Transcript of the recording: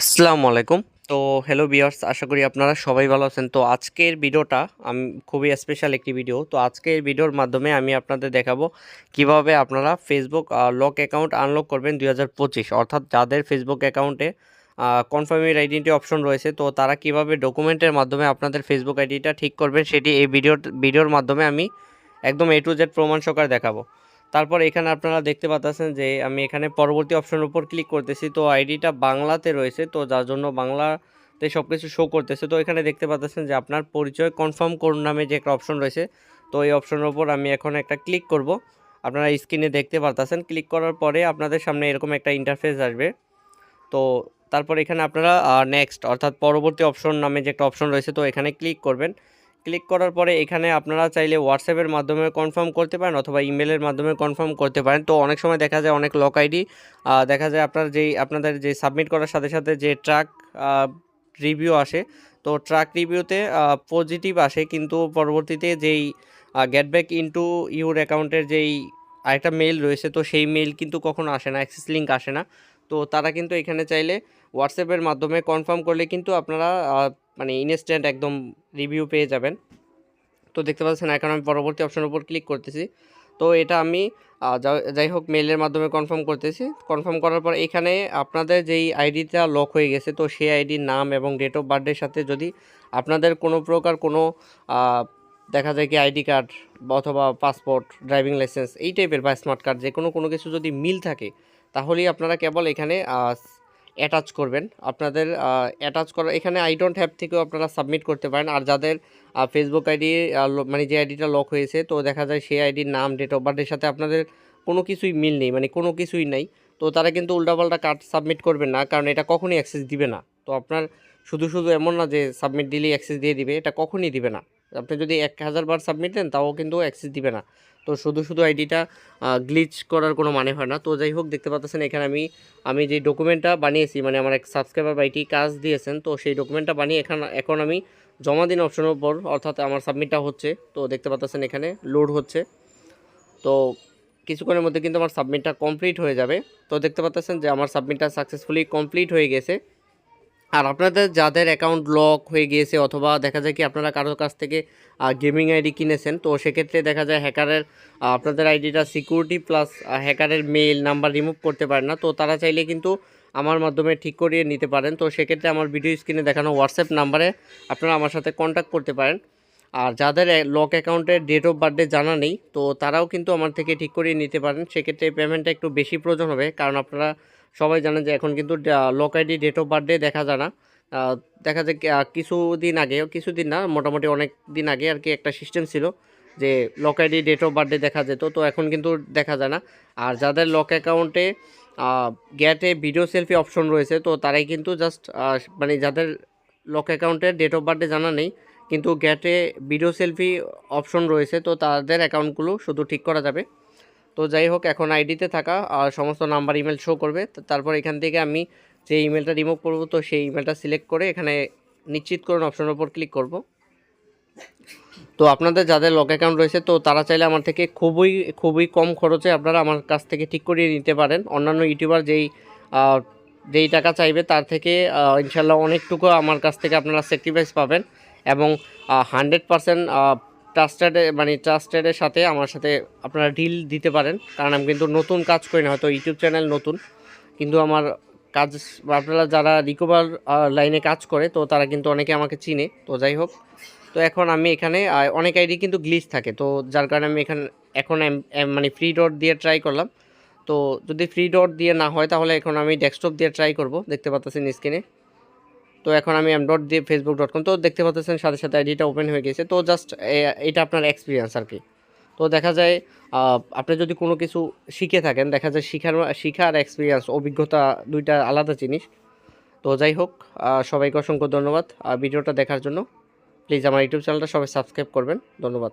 আসসালামু আলাইকুম। তো হ্যালো বিয়ার্স আশা করি আপনারা সবাই ভালো আছেন। তো আজকের ভিডিওটা, আমি খুবই স্পেশাল একটি ভিডিও তো আজকের ভিডিওর মাধ্যমে আমি আপনাদের দেখাবো কীভাবে আপনারা ফেসবুক লক অ্যাকাউন্ট আনলক করবেন দুই হাজার পঁচিশ। অর্থাৎ যাদের ফেসবুক অ্যাকাউন্টে কনফার্মের আইডেন্টি অপশন রয়েছে, তো তারা কীভাবে ডকুমেন্টের মাধ্যমে আপনাদের ফেসবুক আইডিটা ঠিক করবেন, সেটি এই ভিডিওর ভিডিওর মাধ্যমে আমি একদম এ টু জেড প্রমাণ সহকারে দেখাবো। তারপর এখানে আপনারা দেখতে পাচ্ছেন যে আমি এখানে পরবর্তী অপশনের উপর ক্লিক করতেছি। তো আইডিটা বাংলাতে রয়েছে, তো যার জন্য বাংলাতে সব কিছু শো করতেছে। তো এখানে দেখতে পাচ্ছেন যে আপনার পরিচয় কনফার্ম করুন নামে যে একটা অপশন রয়েছে। তো এই অপশনের উপর আমি এখন একটা ক্লিক করব। আপনারা স্ক্রিনে দেখতে পারতেছেন। ক্লিক করার পরে আপনাদের সামনে এরকম একটা ইন্টারফেস আসবে। তো তারপর এখানে আপনারা নেক্সট অর্থাৎ পরবর্তী অপশন নামে যে একটা অপশন রয়েছে, তো এখানে ক্লিক করবেন। ক্লিক করার পরে এখানে আপনারা চাইলে হোয়াটসঅ্যাপের মাধ্যমে কনফার্ম করতে পারেন অথবা ইমেলের মাধ্যমে কনফার্ম করতে পারেন। তো অনেক সময় দেখা যায় অনেক লক আইডি দেখা যায় আপনার যেই, আপনাদের যে সাবমিট করার সাথে সাথে যে ট্রাক রিভিউ আসে, তো ট্রাক রিভিউতে পজিটিভ আসে। কিন্তু পরবর্তীতে যেই গেট ব্যাক ইনটু ইউর অ্যাকাউন্টের যেই আরেকটা মেল রয়েছে, তো সেই মেল কিন্তু কখনো আসে না অ্যাক্সেস লিঙ্ক আসে না। তো তারা কিন্তু এখানে চাইলে হোয়াটসঅ্যাপের মাধ্যমে কনফার্ম করলে কিন্তু আপনারা মানে ইনস্ট্যান্ট একদম রিভিউ পেয়ে যাবেন। তো দেখতে পাচ্ছেন, এখন আমি পরবর্তী অপশনের উপর ক্লিক করতেছি। তো এটা আমি যাই হোক মেলের মাধ্যমে কনফার্ম করতেছি। কনফার্ম করার পর এখানে আপনাদের যেই আইডিটা লক হয়ে গেছে, তো সেই আইডির নাম এবং ডেট অফ বার্থডের সাথে যদি আপনাদের কোনো প্রকার কোনো দেখা যায় কি আইডি কার্ড অথবা পাসপোর্ট ড্রাইভিং লাইসেন্স এই টাইপের বা স্মার্ট কার্ড যে কোনো কোনো কিছু যদি মিল থাকে তাহলেই আপনারা কেবল এখানে অ্যাটাচ করবেন। আপনাদের অ্যাটাচ করা, এখানে আই ডোন্ট হ্যাভ থেকেও আপনারা সাবমিট করতে পারেন। আর যাদের ফেসবুক আইডি মানে যে আইডিটা লক হয়েছে, তো দেখা যায় সেই আইডির নাম ডেট অফ বার্থের সাথে আপনাদের কোনো কিছুই মিল নেই মানে কোনো কিছুই নাই। তো তারা কিন্তু উল্টাপাল্টা কার্ড সাবমিট করবেন না, কারণ এটা কখনই অ্যাক্সেস দিবে না। তো আপনার শুধু শুধু এমন না যে সাবমিট দিলেই অ্যাক্সেস দিয়ে দিবে, এটা কখনই দিবে না। আপনি যদি এক হাজার বার সাবমিট দেন তাও কিন্তু অ্যাক্সেস দিবে না। তো শুধু শুধু আইডিটা গ্লিচ করার কোনো মানে হয় না। তো যাই হোক, দেখতে পাচ্ছেন এখানে আমি আমি যে ডকুমেন্টটা বানিয়েছি মানে আমার এক সাবস্ক্রাইবার বাইটি কাজ দিয়েছেন, তো সেই ডকুমেন্টটা বানিয়ে এখন এখন আমি জমা দিন অপশনের উপর, অর্থাৎ আমার সাবমিটটা হচ্ছে। তো দেখতে পাচ্ছেন এখানে লোড হচ্ছে। তো কিছুক্ষণের মধ্যে কিন্তু আমার সাবমিটটা কমপ্লিট হয়ে যাবে। তো দেখতে পাচ্ছেন যে আমার সাবমিটটা সাকসেসফুলি কমপ্লিট হয়ে গেছে। আর আপনাদের যাদের অ্যাকাউন্ট লক হয়ে গিয়েছে অথবা দেখা যায় কি আপনারা কারোর কাছ থেকে গেমিং আইডি কিনেছেন, তো সেক্ষেত্রে দেখা যায় হ্যাকারের আপনাদের আইডিটা সিকিউরিটি প্লাস হ্যাকারের মেইল নাম্বার রিমুভ করতে পারেন না, তো তারা চাইলে কিন্তু আমার মাধ্যমে ঠিক করিয়ে নিতে পারেন। তো সেক্ষেত্রে আমার ভিডিও স্ক্রিনে দেখানো হোয়াটসঅ্যাপ নাম্বারে আপনারা আমার সাথে কন্ট্যাক্ট করতে পারেন। আর যাদের লক অ্যাকাউন্টের ডেট অফ বার্থডে জানা নেই, তো তারাও কিন্তু আমার থেকে ঠিক করিয়ে নিতে পারেন। সেক্ষেত্রে পেমেন্টটা একটু বেশি প্রয়োজন হবে, কারণ আপনারা সবাই জানেন যে এখন কিন্তু lock ID date of birthday দেখা যায় না। দেখা যায় কিছুদিন আগে, কিছুদিন না, মোটামুটি অনেক দিন আগে আর কি একটা সিস্টেম ছিল যে lock ID date of birthday দেখা যেত, তো এখন কিন্তু দেখা যায় না। আর যাদের লক অ্যাকাউন্টে গ্যাটে ভিডিও সেলফি অপশন রয়েছে, তো তারাই কিন্তু জাস্ট মানে যাদের লক অ্যাকাউন্টের ডেট অফ বার্থডে জানা নেই, কিন্তু গ্যাটে ভিডিও সেলফি অপশন রয়েছে, তো তাদের অ্যাকাউন্টগুলো শুধু ঠিক করা যাবে। তো যাই হোক, এখন আইডিতে থাকা সমস্ত নাম্বার ইমেল শো করবে। তারপর এখান থেকে আমি যে ইমেলটা রিমুভ করব, তো সেই ইমেলটা সিলেক্ট করে এখানে নিশ্চিত করুন অপশনের উপর ক্লিক করব। তো আপনাদের যাদের লক অ্যাকাউন্ট রয়েছে, তো তারা চাইলে আমার থেকে খুবই খুবই কম খরচে আপনারা আমার কাছ থেকে ঠিক করিয়ে নিতে পারেন। অন্যান্য ইউটিউবার যেই যেই টাকা চাইবে, তার থেকে ইনশাল্লাহ অনেকটুকু আমার কাছ থেকে আপনারা স্যাক্রিফাইস পাবেন। এবং হান্ড্রেড পারসেন্ট ট্রাস্টেড মানে ট্রাস্টেডের সাথে আমার সাথে আপনারা ডিল দিতে পারেন। কারণ আমি কিন্তু নতুন কাজ করি না, হয়তো ইউটিউব চ্যানেল নতুন। কিন্তু আমার কাজ, আপনারা যারা রিকভার লাইনে কাজ করে, তো তারা কিন্তু অনেকে আমাকে চিনে। তো যাই হোক, তো এখন আমি এখানে অনেক আইডি কিন্তু গ্লিচ থাকে। তো যার কারণে আমি এখানে, এখন মানে ফ্রি ডট দিয়ে ট্রাই করলাম। তো যদি ফ্রি ডট দিয়ে না হয়, তাহলে এখন আমি ডেস্কটপ দিয়ে ট্রাই করব। দেখতে পাচ্ছেন স্ক্রিনে তো এখন আমি এম ডট দিয়ে ফেসবুক ডট কম তো দেখতে পাচ্ছেন সাথে সাথে আইডিটা ওপেন হয়ে গেছে। তো জাস্ট এটা আপনার এক্সপিরিয়েন্স আর কি। তো দেখা যায় আপনি যদি কোনো কিছু শিখে থাকেন, দেখা যায় শিখার শিখার এক্সপিরিয়েন্স অভিজ্ঞতা দুইটা আলাদা জিনিস। তো যাই হোক সবাইকে অসংখ্য ধন্যবাদ। ভিডিওটা দেখার জন্য। প্লিজ আমার ইউটিউব চ্যানেলটা সবাই সাবস্ক্রাইব করবেন। ধন্যবাদ।